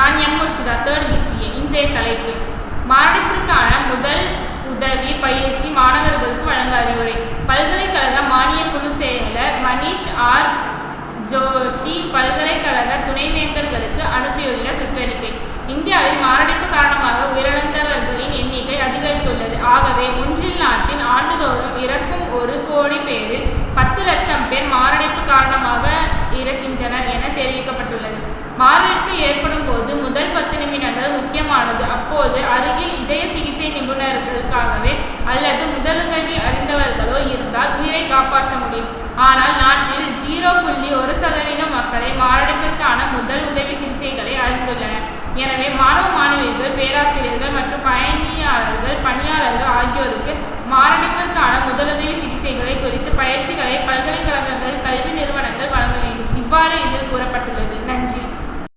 நான் M Murshida third PCA இன்றைய தலைப்பு. மாரடைப்பிற்கான முதல் உதவி பயிற்சி மாணவர்களுக்கு வழங்க அறிவுரை. பல்கலைக்கழக மானிய குழு செயலர் மணிஷ் ஆர். ஜோஷி பல்கலைக்கழக துணைவேந்தர்களுக்கு அனுப்பியுள்ள சுற்றறிக்கை. இந்தியாவில் மாரடைப்பு காரணமாக உயிரிழந்தவர்களின் எண்ணிக்கை அதிகரித்துள்ளது. ஆகவே ஒன்றில் நாட்டின் ஆண்டுதோறும் இறக்கும் ஒரு கோடி பேரில் பத்து லட்சம் பேர் மாரடைப்பு காரணமாக இறக்கின்றனர் என தெரிவிக்கப்பட்டுள்ளது. மாரடைப்பு ஏற்ப நிமிடங்கள் அப்போது அருகில் இதய சிகிச்சை நிபுணர்களுக்காகவே அல்லது முதலுதவி அறிந்தவர்களோ இருந்தால் உயிரை காப்பாற்ற முடியும். ஆனால் நாட்டில் ஜீரோ புள்ளி ஒரு சதவீதம் மக்களை மாரடைப்பிற்கான முதல் உதவி சிகிச்சைகளை அறிந்துள்ளனர். எனவே மாணவ மாணவிகள் பேராசிரியர்கள் மற்றும் பயணியாளர்கள் பணியாளர்கள் ஆகியோருக்கு மாரடைப்பிற்கான முதலுதவி சிகிச்சைகளை குறித்து பயிற்சிகளை பல